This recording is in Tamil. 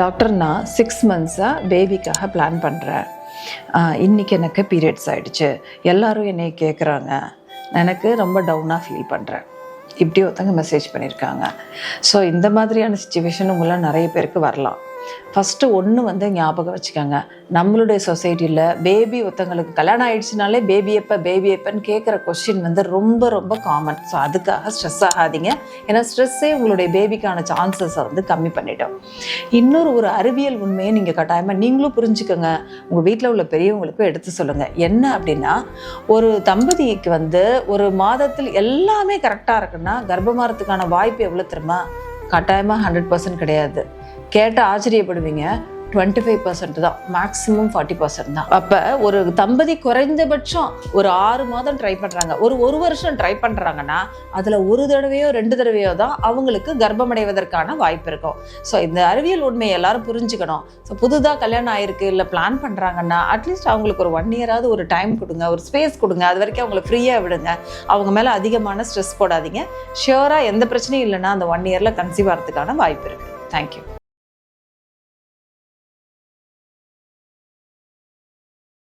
டாக்டர் நான் சிக்ஸ் மந்த்ஸாக பேபிக்காக பிளான் பண்ணுறேன் இன்றைக்கி எனக்கு பீரியட்ஸ் ஆகிடுச்சு எல்லோரும் என்னை கேட்குறாங்க எனக்கு ரொம்ப டவுனாக ஃபீல் பண்ணுறேன் இப்படி ஒருத்தங்க மெசேஜ் பண்ணியிருக்காங்க ஸோ இந்த மாதிரியான சுச்சுவேஷன் உங்களாம் நிறைய பேருக்கு வரலாம். ஃபஸ்ட்டு ஒன்று வந்து ஞாபகம் வச்சுக்கோங்க. நம்மளுடைய சொசைட்டியில் பேபி ஒருத்தங்களுக்கு கல்யாணம் ஆயிடுச்சுனாலே பேபி எப்போ பேபி எப்போன்னு கேட்குற கொஷின் வந்து ரொம்ப ரொம்ப காமன் ஸோ அதுக்காக ஸ்ட்ரெஸ் ஆகாதீங்க. ஏன்னா ஸ்ட்ரெஸ்ஸே உங்களுடைய பேபிக்கான சான்சஸை வந்து கம்மி பண்ணிட்டோம் இன்னொரு ஒரு அறிவியல் உண்மையை நீங்கள் கட்டாயமாக நீங்களும் புரிஞ்சுக்கோங்க. உங்கள் வீட்டில் உள்ள பெரியவங்களுக்கும் எடுத்து சொல்லுங்கள் என்ன அப்படின்னா ஒரு தம்பதிக்கு வந்து ஒரு மாதத்தில் எல்லாமே கரெக்டாக இருக்குன்னா கர்ப்பமாரத்துக்கான வாய்ப்பு எவ்வளோ தெரியுமா? கட்டாயமாக ஹண்ட்ரட் பர்சன்ட் கிடையாது. கேட்டு ஆச்சரியப்படுவீங்க. டுவெண்ட்டி ஃபைவ் பர்சன்ட் தான். மேக்ஸிமம் ஃபார்ட்டி பர்சன்ட் தான். அப்போ ஒரு தம்பதி குறைந்தபட்சம் ஒரு ஆறு மாதம் ட்ரை பண்ணுறாங்க ஒரு ஒரு வருஷம் ட்ரை பண்ணுறாங்கன்னா அதில் ஒரு தடவையோ ரெண்டு தடவையோ தான் அவங்களுக்கு கர்ப்பமடைவதற்கான வாய்ப்பு இருக்கும். ஸோ இந்த அறிவியல் உண்மையை எல்லாரும் புரிஞ்சுக்கணும். ஸோ புதுதாக கல்யாணம் ஆயிருக்கு இல்லை பிளான் பண்ணுறாங்கன்னா அட்லீஸ்ட் அவங்களுக்கு ஒரு ஒன் இயராவது ஒரு டைம் கொடுங்க ஒரு ஸ்பேஸ் கொடுங்க. அது வரைக்கும் அவங்களை ஃப்ரீயாக விடுங்க. அவங்க மேலே அதிகமான ஸ்ட்ரெஸ் போடாதீங்க. ஷியோராக எந்த பிரச்சனையும் இல்லைன்னா அந்த ஒன் இயரில் கன்சீவ் ஆகிறதுக்கான வாய்ப்பு இருக்குது தேங்க்யூ